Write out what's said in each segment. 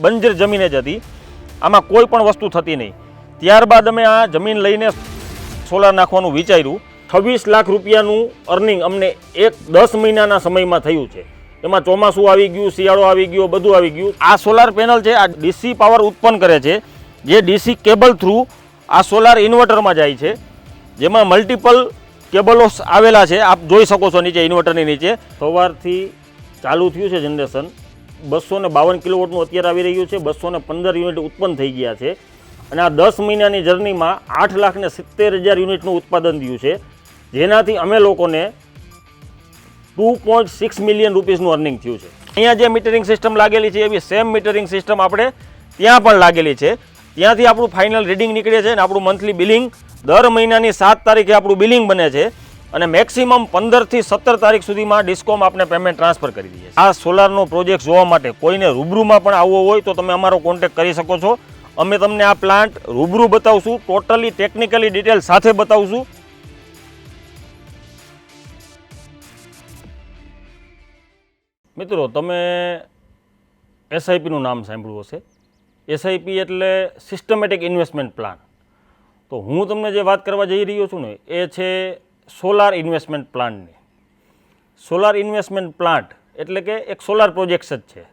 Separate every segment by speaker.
Speaker 1: બંજર જમીન જ હતી. આમાં કોઈ પણ વસ્તુ થતી નહીં. ત્યારબાદ અમે આ જમીન લઈને સોલાર નાખવાનું વિચાર્યું. છવ્વીસ લાખ રૂપિયાનું અર્નિંગ અમને એક દસ મહિનાના સમયમાં થયું છે. એમાં ચોમાસું આવી ગયું, શિયાળો આવી ગયો, બધું આવી ગયું. આ સોલાર પેનલ છે, આ ડીસી પાવર ઉત્પન્ન કરે છે. જે ડીસી કેબલ થ્રુ આ સોલાર ઇન્વર્ટરમાં જાય છે. જેમાં મલ્ટિપલ કેબલો આવેલા છે. આપ જોઈ શકો છો નીચે ઇન્વર્ટરની નીચે. સવારથી ચાલુ થયું છે જનરેશન. બસો ને બાવન કિલોવોટનું અત્યારે આવી રહ્યું છે. બસો ને પંદર યુનિટ ઉત્પન્ન થઈ ગયા છે. અને આ દસ મહિનાની જર્નીમાં આઠ લાખ ને સિત્તેર હજાર યુનિટનું ઉત્પાદન થયું છે. જેનાથી અમે લોકોને ટુ પોઈન્ટ સિક્સ મિલિયન રૂપીસનું અર્નિંગ થયું છે. અહીંયા જે મીટરિંગ સિસ્ટમ લાગેલી છે, એવી સેમ મીટરિંગ સિસ્ટમ આપણે ત્યાં પણ લાગેલી છે. ત્યાંથી આપણું ફાઇનલ રીડિંગ નીકળે છે અને આપણું મંથલી બિલિંગ દર મહિનાની સાત તારીખે આપણું બિલિંગ બને છે. અને મેક્સિમમ પંદરથી સત્તર તારીખ સુધીમાં ડિસ્કોમ આપણે પેમેન્ટ ટ્રાન્સફર કરી દઈએ આ સોલારનો પ્રોજેક્ટ જોવા માટે કોઈને રૂબરૂમાં પણ આવવો હોય તો તમે અમારો કોન્ટેક્ટ કરી શકો છો. અમે તમને આ પ્લાન્ટ રૂબરૂ બતાવશું ટોટલી ટેકનિકલી ડિટેલ સાથે બતાવશું. મિત્રો, તમે એસઆઈપીનું નામ સાંભળ્યું હશે. એસઆઈપી એટલે સિસ્ટમેટિક ઇન્વેસ્ટમેન્ટ પ્લાન તો હું તમને જે વાત કરવા જઈ રહ્યો છું ને, એ છે સોલાર ઇન્વેસ્ટમેન્ટ પ્લાન્ટની. સોલાર ઇન્વેસ્ટમેન્ટ પ્લાન્ટ એટલે કે એક સોલાર પ્રોજેક્ટ્સ જ છે.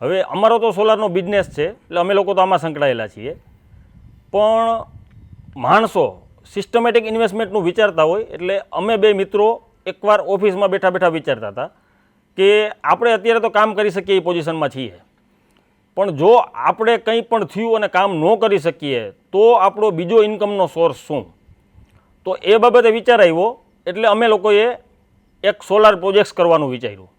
Speaker 1: હવે અમારો તો સોલારનો બિઝનેસ છે, એટલે અમે લોકો તો આમાં સંકળાયેલા છીએ. પણ માણસો સિસ્ટમેટિક ઇન્વેસ્ટમેન્ટનું વિચારતા હોય, એટલે અમે બે મિત્રો એકવાર ઓફિસમાં બેઠા બેઠા વિચારતા હતા કે આપણે અત્યારે તો કામ કરી શકીએ એ પોઝિશનમાં છીએ. પણ જો આપણે કંઈ પણ થયું અને કામ ન કરી શકીએ, તો આપણો બીજો ઇન્કમનો સોર્સ શું? તો એ બાબતે વિચાર આવ્યો, એટલે અમે લોકોએ એક સોલાર પ્રોજેક્ટ્સ કરવાનું વિચાર્યું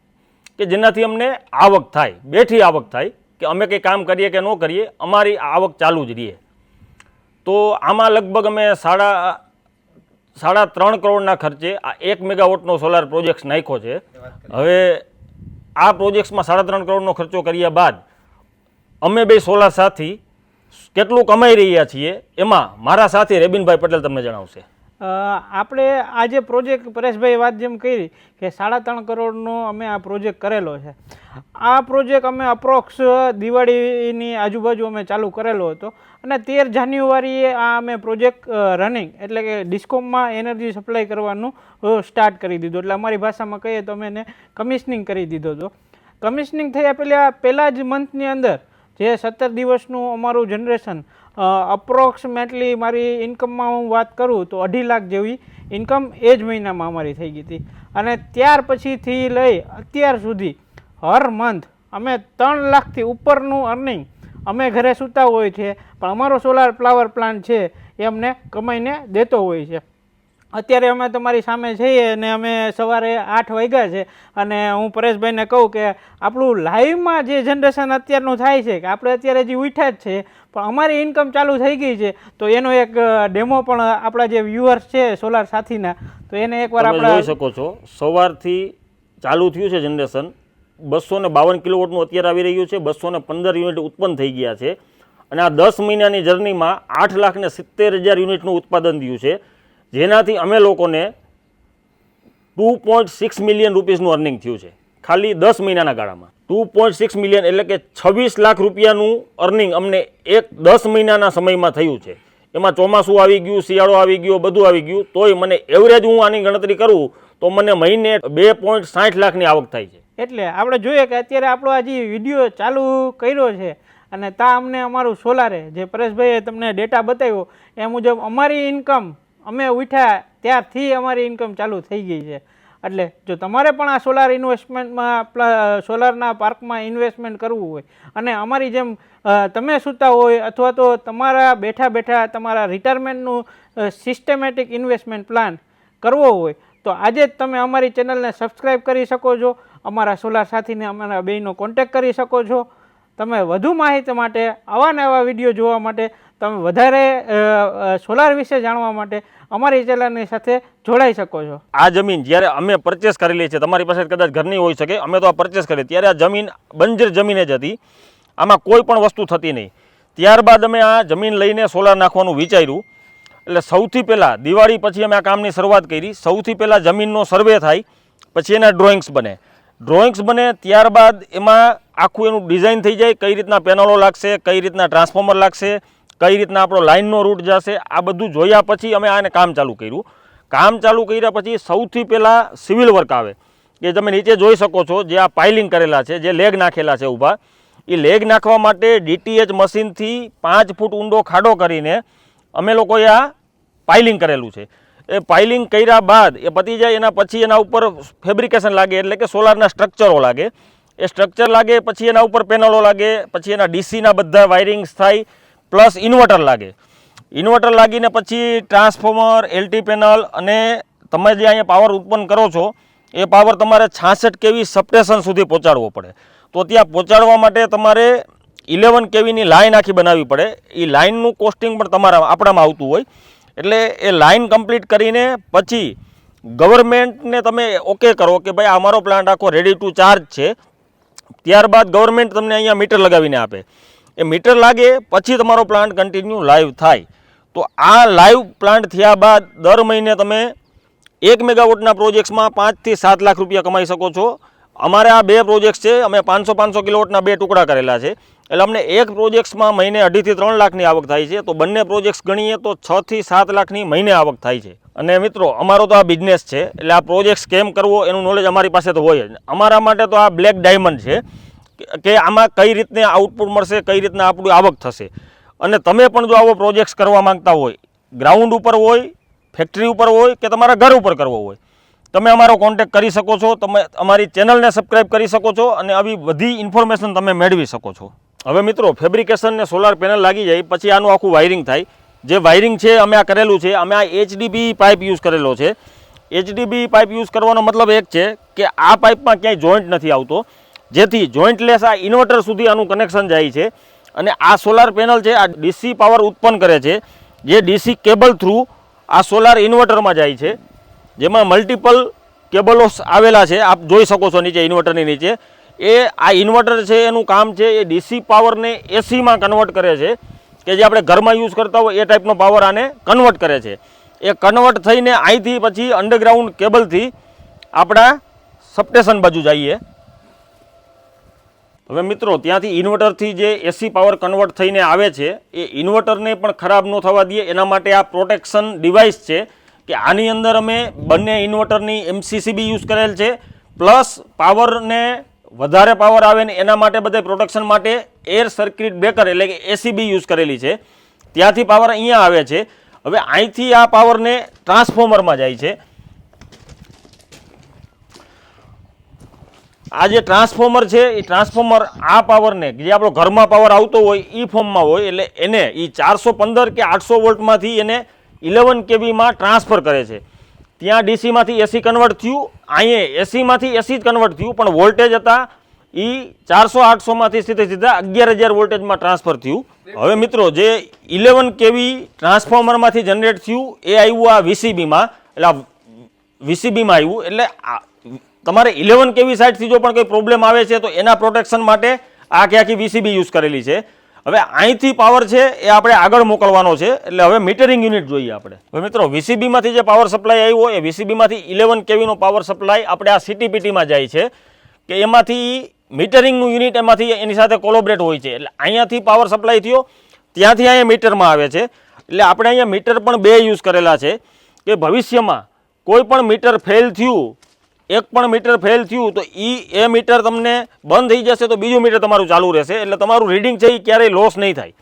Speaker 1: કે જેનાથી અમને આવક થાય બેઠી આવક થાય, કે અમે કંઈ કામ કરીએ કે ન કરીએ, અમારી આવક ચાલુ જ રહીએ તો આમાં લગભગ અમે સાડા સાડા ત્રણ કરોડના ખર્ચે આ એક મેગાવોટનો સોલાર પ્રોજેક્ટ નાખ્યો છે. હવે આ પ્રોજેક્ટ્સમાં સાડા ત્રણ કરોડનો ખર્ચો કર્યા બાદ અમે બે સોલાર સાથી કેટલું કમાઈ રહ્યા છીએ એમાં મારા સાથી રેબિનભાઈ પટેલ તમને જણાવશે.
Speaker 2: આપણે આ જે પ્રોજેક્ટ પરેશભાઈ વાત જેમ કરી કે સાડા ત્રણ કરોડનો અમે આ પ્રોજેક્ટ કરેલો છે. આ પ્રોજેક્ટ અમે અપ્રોક્સ દિવાળીની આજુબાજુ અમે ચાલુ કરેલો હતો અને તેર જાન્યુઆરીએ આ અમે પ્રોજેક્ટ રનિંગ એટલે કે ડિસ્કોમમાં એનર્જી સપ્લાય કરવાનું સ્ટાર્ટ કરી દીધું. એટલે અમારી ભાષામાં કહીએ તો અમે એને કમિશનિંગ કરી દીધો હતો. કમિશનિંગ થયા પહેલાં પહેલાં જ મંથની અંદર જે સત્તર દિવસનું અમારું જનરેશન અપ્રોક્સિમેટલી મારી ઇન્કમમાં હું વાત કરું તો અઢી લાખ જેવી ઇન્કમ એ જ મહિનામાં અમારી થઈ ગઈ હતી. અને ત્યાર પછીથી લઈ અત્યાર સુધી હર મંથ અમે ત્રણ લાખથી ઉપરનું અર્નિંગ અમે ઘરે સૂતા હોય છે. પણ અમારો સોલાર ફ્લાવર પ્લાન્ટ છે એ અમને કમાઈને દેતો હોય છે. અત્યારે અમે તમારી સામે છીએ અને અમે સવારે આઠ વાગ્યા છે અને હું પરેશભાઈને કહું કે આપણું લાઈવમાં જે જનરેશન અત્યારનું થાય છે કે આપણે અત્યારે હજી ઉઠ્યા જ છે પણ અમારી ઇન્કમ ચાલુ થઈ ગઈ છે તો એનો એક ડેમો પણ આપણા જે વ્યુઅર્સ છે સોલાર સાથીના તો એને એકવાર
Speaker 1: આપણે જોઈ શકો છો સવારથી ચાલુ થયું છે જનરેશન બસો ને બાવન કિલોવોટનું અત્યારે આવી રહ્યું છે બસો ને પંદર યુનિટ ઉત્પન્ન થઈ ગયા છે અને આ દસ મહિનાની જર્નીમાં આઠ લાખ ને સિત્તેર હજાર યુનિટનું ઉત્પાદન થયું છે જેનાથી અમે લોકોને ટુ પોઈન્ટ સિક્સ મિલિયન રૂપીસનું અર્નિંગ થયું છે. ખાલી દસ મહિનાના ગાળામાં. ટુ પોઈન્ટ સિક્સ મિલિયન એટલે કે છવ્વીસ લાખ રૂપિયાનું અર્નિંગ અમને એક દસ મહિનાના સમયમાં થયું છે. એમાં ચોમાસું આવી ગયું, શિયાળો આવી ગયો, બધું આવી ગયું, તોય મને એવરેજ હું આની ગણતરી કરું, તો મને મહિને બે પોઈન્ટ સાઠ લાખની આવક થાય છે.
Speaker 2: એટલે આપણે જોઈએ કે અત્યારે આપણો આ જે વીડિયો ચાલુ કર્યો છે અને તા અમને અમારું સોલારે, જે પરેશભાઈએ તમને ડેટા બતાવ્યો, એ મુજબ અમારી ઇન્કમ અમે ઉઠ્યા ત્યારથી અમારી ઇન્કમ ચાલુ થઈ ગઈ છે. એટલે જો તમારે પણ આ સોલાર ઇન્વેસ્ટમેન્ટમાં સોલારના પાર્કમાં ઇન્વેસ્ટમેન્ટ કરવું હોય અને અમારી જેમ તમે સૂતા હોય અથવા તો તમારા બેઠા બેઠા તમારા રિટાયરમેન્ટનું સિસ્ટમેટિક ઇન્વેસ્ટમેન્ટ પ્લાન કરવો હોય, તો આજે જ તમે અમારી ચેનલને સબસ્ક્રાઈબ કરી શકો છો. અમારા સોલાર સાથીને અમારા બેયનો કોન્ટેક કરી શકો છો. તમે વધુ માહિતી માટે, આવા નવા વીડિયો જોવા માટે, તમે વધારે સોલાર વિશે જાણવા માટે અમારી ચેનલની સાથે જોડાઈ શકો છો.
Speaker 1: આ જમીન જ્યારે અમે પરચેસ કરેલી છે, તમારી પાસે કદાચ ઘરની હોઈ શકે, અમે તો આ પરચેસ કરી. ત્યારે આ જમીન, બંજર જમીન જ હતી. આમાં કોઈ પણ વસ્તુ થતી નહીં. ત્યારબાદ અમે આ જમીન લઈને સોલાર નાખવાનું વિચાર્યું. એટલે સૌથી પહેલાં દિવાળી પછી અમે આ કામની શરૂઆત કરી. સૌથી પહેલાં જમીનનો સર્વે થાય, પછી એના ડ્રોઈંગ્સ બને. ડ્રોઈંગ્સ બને ત્યારબાદ એમાં આખું એનું ડિઝાઇન થઈ જાય, કઈ રીતના પેનલો લાગશે, કઈ રીતના ટ્રાન્સફોર્મર લાગશે, કઈ રીતના આપણો લાઇનનો રૂટ જશે, આ બધું જોયા પછી અમે આને કામ ચાલુ કર્યું. કામ ચાલુ કર્યા પછી સૌથી પહેલાં સિવિલ વર્ક આવે. કે તમે નીચે જોઈ શકો છો જે આ પાઇલિંગ કરેલા છે, જે લેગ નાખેલા છે ઊભા. એ લેગ નાખવા માટે ડીટીએચ મશીનથી પાંચ ફૂટ ઊંડો ખાડો કરીને અમે લોકોએ આ પાઇલિંગ કરેલું છે. એ પાઇલિંગ કર્યા બાદ એ પતી જાય એના પછી એના ઉપર ફેબ્રિકેશન લાગે એટલે કે સોલારના સ્ટ્રક્ચરો લાગે. એ સ્ટ્રક્ચર લાગે, પછી એના ઉપર પેનલો લાગે, પછી એના ડીસીના બધા વાયરિંગ્સ થાય પ્લસ ઇન્વર્ટર લાગે. ઇન્વર્ટર લાગીને પછી ટ્રાન્સફોર્મર એલટી પેનલ અને તમે જે અહીંયા પાવર ઉત્પન્ન કરો છો, એ પાવર તમારે છાસઠ કેવી સપ્ટેશન સુધી પહોંચાડવો પડે. તો ત્યાં પહોંચાડવા માટે તમારે ઇલેવન કેવીની લાઇન આખી બનાવવી પડે. એ લાઇનનું કોસ્ટિંગ પણ તમારા આપણામાં આવતું હોય. એટલે એ લાઇન કમ્પ્લીટ કરીને પછી ગવર્મેન્ટને તમે ઓકે કરો કે ભાઈ અમારો પ્લાન્ટ આખો રેડી ટુ ચાર્જ છે. ત્યારબાદ ગવર્મેન્ટ તમને અહીંયા મીટર લગાવીને આપે. એ મીટર લાગે, પછી તમારો પ્લાન્ટ કન્ટિન્યુ લાઈવ થાય. તો આ લાઈવ પ્લાન્ટ થયા બાદ દર મહિને તમે એક મેગાવોટના પ્રોજેક્ટ્સમાં પાંચથી સાત લાખ રૂપિયા કમાઈ શકો છો. અમારે આ બે પ્રોજેક્ટ્સ છે, અમે પાંચસો પાંચસો કિલોવોટના બે ટુકડા કરેલા છે. એટલે અમને એક પ્રોજેક્ટ્સમાં મહિને અઢીથી ત્રણ લાખની આવક થાય છે. તો બંને પ્રોજેક્ટ્સ ગણીએ તો છથી સાત લાખની મહિને આવક થાય છે. અને મિત્રો, અમારો તો આ બિઝનેસ છે, એટલે આ પ્રોજેક્ટ્સ કેમ કરવો એનું નોલેજ અમારી પાસે તો હોય જ. અમારા માટે તો આ બ્લેક ડાયમંડ છે, કે- આમાં કઈ રીતને આઉટપુટ મળશે, કઈ રીતના આપણું આવક થશે. અને તમે પણ જો આવો પ્રોજેક્ટ્સ કરવા માંગતા હોય ગ્રાઉન્ડ ઉપર હોય ફેક્ટરી ઉપર હોય, કે તમારા ઘર ઉપર કરવો હોય, તમે અમારો કોન્ટેક્ટ કરી શકો છો, તમે અમારી ચેનલને સબસ્ક્રાઇબ કરી શકો છો, અને આવી બધી ઇન્ફોર્મેશન તમે મેળવી શકો છો. હવે મિત્રો ફેબ્રિકેશન ને સોલાર પેનલ લાગી જાય, પછી આનું આખું વાયરિંગ થાય. જે વાયરિંગ છે, અમે આ કરેલું છે, અમે આ એચડીબી પાઇપ યુઝ કરેલો છે. એચડીબી પાઇપ યુઝ કરવાનો મતલબ એક છે કે આ પાઇપમાં ક્યાંય જોઈન્ટ નથી આવતો. જેથી જોઈન્ટલેસ આ ઇન્વર્ટર સુધી આનું કનેક્શન જાય છે. અને આ સોલાર પેનલ છે, આ ડીસી પાવર ઉત્પન્ન કરે છે, જે ડીસી કેબલ થ્રુ આ સોલાર ઇન્વર્ટરમાં જાય છે. જેમાં મલ્ટિપલ કેબલો આવેલા છે, આપ જોઈ શકો છો નીચે ઇન્વર્ટરની નીચે. એ આ ઇન્વર્ટર છે, એનું કામ છે, એ ડીસી પાવરને એસીમાં કન્વર્ટ કરે છે. કે જે આપણે ઘરમાં યુઝ કરતા હોય એ ટાઈપનો પાવર આને કન્વર્ટ કરે છે. એ કન્વર્ટ થઈને અહીંથી પછી અંડરગ્રાઉન્ડ કેબલથી આપણા સપટેશન બાજુ જઈએ. હવે મિત્રો, ત્યાંથી ઇન્વર્ટરથી જે એસી પાવર કન્વર્ટ થઈને આવે છે, એ ઇન્વર્ટરને પણ ખરાબ ન થવા દઈએ. એના માટે આ પ્રોટેક્શન ડિવાઇસ છે કે આની અંદર અમે બંને ઇન્વર્ટરની એમસીસીબી યુઝ કરેલ છે. પ્લસ પાવરને વધારે પાવર આવે ને એના માટે બધા પ્રોટેક્શન માટે એર સર્કિટ બ્રેકર એટલે કે એસીબી યુઝ કરેલી છે. ત્યાંથી પાવર અહીંયા આવે છે. હવે અહીંથી આ પાવરને ટ્રાન્સફોર્મરમાં જાય છે. આ જે ટ્રાન્સફોર્મર છે, એ ટ્રાન્સફોર્મર આ પાવરને જે આપણો ઘરમાં પાવર આવતો હોય એ ફોર્મમાં હોય, એટલે એને એ ચારસો પંદર કે આઠસો વોલ્ટમાંથી એને ઇલેવન કેબીમાં ટ્રાન્સફર કરે છે. ત્યાં ડીસીમાંથી એસી કન્વર્ટ થયું, અહીંયા એસીમાંથી એસી જ કન્વર્ટ થયું, પણ વોલ્ટેજ હતા એ ચારસો આઠસોમાંથી સીધે સીધા અગિયાર હજાર વોલ્ટેજમાં ટ્રાન્સફર થયું. હવે મિત્રો, જે ઇલેવન કેવી ટ્રાન્સફોર્મરમાંથી જનરેટ થયું, એ આવ્યું આ વીસીબીમાં. એટલે આ વીસીબીમાં આવ્યું. એટલે તમારે ઇલેવન કેવી સાઇડથી જો પણ કોઈ પ્રોબ્લેમ આવે છે, તો એના પ્રોટેક્શન માટે આ આખી આખી વીસીબી યુઝ કરેલી છે. હવે અહીંથી પાવર છે, એ આપણે આગળ મોકલવાનો છે. એટલે હવે મીટરિંગ યુનિટ જોઈએ આપણે. હવે મિત્રો, વીસીબીમાંથી જે પાવર સપ્લાય આવ્યો એ વીસીબીમાંથી ઇલેવન કેવીનો પાવર સપ્લાય આપણે આ સીટીપીટીમાં જાય છે, કે એમાંથી મીટરિંગનું યુનિટ એમાંથી એની સાથે કોલોબરેટ હોય છે. એટલે અહીંયાથી પાવર સપ્લાય થયો, ત્યાંથી અહીંયા મીટરમાં આવે છે. એટલે આપણે અહીંયા મીટર પણ બે યુઝ કરેલા છે કે ભવિષ્યમાં કોઈ પણ મીટર ફેલ થયું, એક પણ મીટર ફેલ થયું, તો એ એ મીટર તમને બંધ થઈ જશે તો બીજું મીટર તમારું ચાલુ રહેશે. એટલે તમારું રીડિંગ છે એ ક્યારેય લોસ નહીં થાય.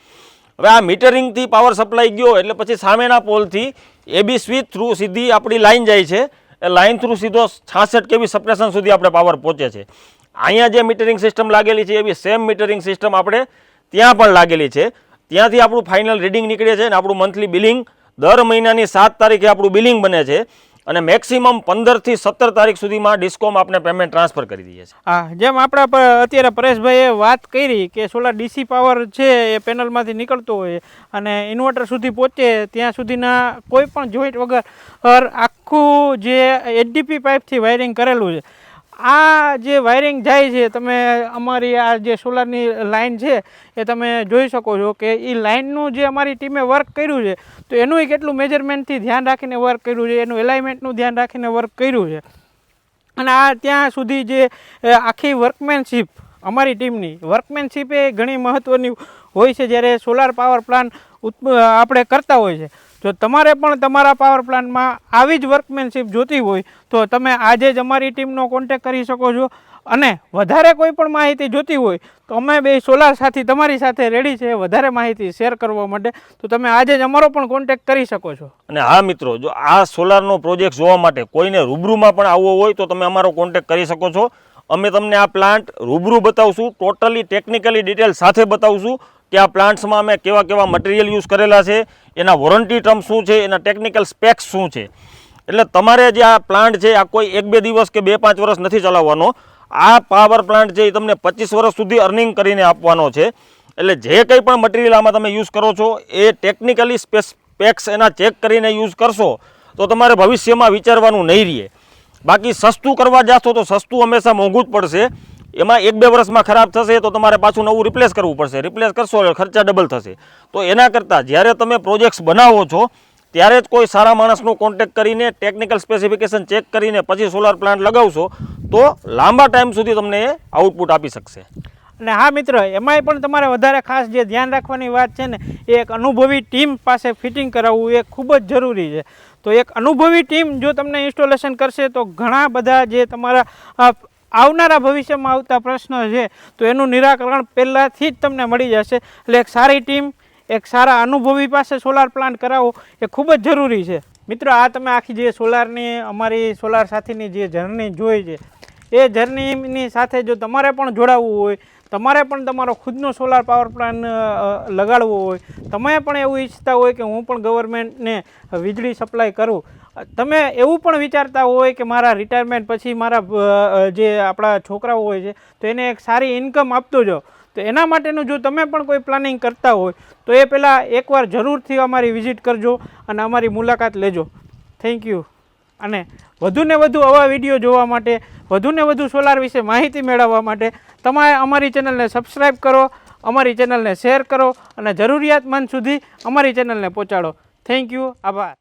Speaker 1: હવે આ મીટરિંગથી પાવર સપ્લાય ગયો, એટલે પછી સામેના પોલથી એબી સ્વિચ થ્રુ સીધી આપણી લાઈન જાય છે. એ લાઇન થ્રુ સીધો છાસઠ કેવી સપ્રેશન સુધી આપણે પાવર પહોંચે છે. અહીંયા જે મીટરિંગ સિસ્ટમ લાગેલી છે એવી સેમ મીટરિંગ સિસ્ટમ આપણે ત્યાં પણ લાગેલી છે. ત્યાંથી આપણું ફાઇનલ રીડિંગ નીકળે છે અને આપણું મંથલી બિલિંગ દર મહિનાની સાત તારીખે આપણું બિલિંગ બને છે અને મેક્સિમમ પંદરથી સત્તર તારીખ સુધીમાં ડિસ્કોમ આપણે પેમેન્ટ ટ્રાન્સફર કરી દઈએ છીએ.
Speaker 2: હા, જેમ આપણા અત્યારે પરેશભાઈએ વાત કરી કે સોલાર ડીસી પાવર છે એ પેનલમાંથી નીકળતો હોય અને ઇન્વર્ટર સુધી પહોંચે, ત્યાં સુધીના કોઈ પણ જોઈન્ટ વગર આખું જે એચડીપી પાઇપથી વાયરિંગ કરેલું છે આ જે વાયરિંગ જાય છે, તમે અમારી આ જે સોલારની લાઇન છે, એ તમે જોઈ શકો છો કે એ લાઇનનું જે અમારી ટીમે વર્ક કર્યું છે, તો એનું કેટલું મેજરમેન્ટથી ધ્યાન રાખીને વર્ક કર્યું છે, એનું એલાઇમેન્ટનું ધ્યાન રાખીને વર્ક કર્યું છે. અને આ ત્યાં સુધી જે આખી વર્કમેનશીપ અમારી ટીમની વર્કમેનશીપ એ ઘણી મહત્ત્વની હોય છે, જ્યારે સોલાર પાવર પ્લાન્ટ આપણે કરતા હોય છે. જો તમારે પણ તમારા પાવર પ્લાન્ટમાં આવી જ વર્કમેનશીપ જોતી હોય, તો તમે આજે જ અમારી ટીમનો કોન્ટેક કરી શકો છો. અને વધારે કોઈ પણ માહિતી જોતી હોય, તો અમે બે સોલાર સાથી, તમારી સાથે રેડી છે વધારે માહિતી શેર કરવા માટે. તો તમે આજે જ અમારો પણ કોન્ટેક કરી શકો છો.
Speaker 1: અને હા મિત્રો, જો આ સોલારનો પ્રોજેક્ટ જોવા માટે કોઈને રૂબરૂમાં પણ આવવો હોય, તો તમે અમારો કોન્ટેક કરી શકો છો. અમે તમને આ પ્લાન્ટ રૂબરૂ બતાવશું ટોટલી ટેકનિકલી ડિટેલ સાથે બતાવશું. કે આ પ્લાન્ટ્સમાં અમે કેવા કેવા મટીરિયલ યુઝ કરેલા છે, એના વોરંટી ટર્મ શું છે, એના ટેકનિકલ સ્પેક્સ શું છે. એટલે તમારે જે આ પ્લાન્ટ છે, આ કોઈ એક બે દિવસ કે બે પાંચ વર્ષ નથી ચલાવવાનો. આ પાવર પ્લાન્ટ છે, એ તમને પચીસ વર્ષ સુધી અર્નિંગ કરીને આપવાનો છે. એટલે જે કંઈ પણ મટીરિયલ આમાં તમે યુઝ કરો છો, એ ટેકનિકલી સ્પેક્સ એના ચેક કરીને યુઝ કરશો, તો તમારે ભવિષ્યમાં વિચારવાનું નહીં રહે. બાકી સસ્તું કરવા જાશો તો સસ્તું હંમેશા મોંઘું જ પડશે. એમાં એક બે વર્ષમાં ખરાબ થશે તો તમારે પાછું નવું રિપ્લેસ કરવું પડશે. રિપ્લેસ કરશો ખર્ચા ડબલ થશે. તો એના કરતાં જ્યારે તમે પ્રોજેક્ટ્સ બનાવો છો, ત્યારે જ કોઈ સારા માણસનો કોન્ટેક્ટ કરીને ટેકનિકલ સ્પેસિફિકેશન ચેક કરીને પછી સોલાર પ્લાન્ટ લગાવશો, તો લાંબા ટાઈમ સુધી તમને આઉટપુટ આપી શકશે.
Speaker 2: અને હા મિત્ર, એમાંય પણ તમારે વધારે ખાસ જે ધ્યાન રાખવાની વાત છે ને, એ એક અનુભવી ટીમ પાસે ફિટિંગ કરાવવું એ ખૂબ જ જરૂરી છે. તો એક અનુભવી ટીમ જો તમને ઇન્સ્ટોલેશન કરશે, તો ઘણા બધા જે તમારા આવનારા ભવિષ્યમાં આવતા પ્રશ્નો છે, તો એનું નિરાકરણ પહેલાંથી જ તમને મળી જશે. એટલે એક સારી ટીમ, એક સારા અનુભવી પાસે સોલાર પ્લાન્ટ કરાવવો એ ખૂબ જ જરૂરી છે. મિત્રો, આ તમે આખી જે સોલારની અમારી સોલાર સાથેની જે જર્ની જોઈ છે, એ જર્નીની સાથે જો તમારે પણ જોડાવવું હોય, તમારે પણ તમારો ખુદનો સોલાર પાવર પ્લાન્ટ લગાડવો હોય, તમે પણ એવું ઈચ્છતા હોય કે હું પણ ગવર્મેન્ટને વીજળી સપ્લાય કરું તમે એવું પણ વિચારતા હોય કે મારા રિટાયરમેન્ટ પછી મારા જે આપણા છોકરાઓ હોય છે, તો એને એક સારી ઇન્કમ આપતો જાઓ તો એના માટેનું જો તમે પણ કોઈ પ્લાનિંગ કરતા હોય, તો એ પહેલાં એકવાર જરૂરથી અમારી વિઝિટ કરજો અને અમારી મુલાકાત લેજો. થેન્ક યુ અને વધુને વધુ આવા વીડિયો જોવા માટે વધુને વધુ સોલાર વિશે માહિતી મેળવવા માટે તમારે અમારી ચેનલને સબસ્ક્રાઈબ કરો, અમારી ચેનલને શેર કરો અને જરૂરિયાતમંદ સુધી અમારી ચેનલને પહોંચાડો. થેન્ક યુ આભાર.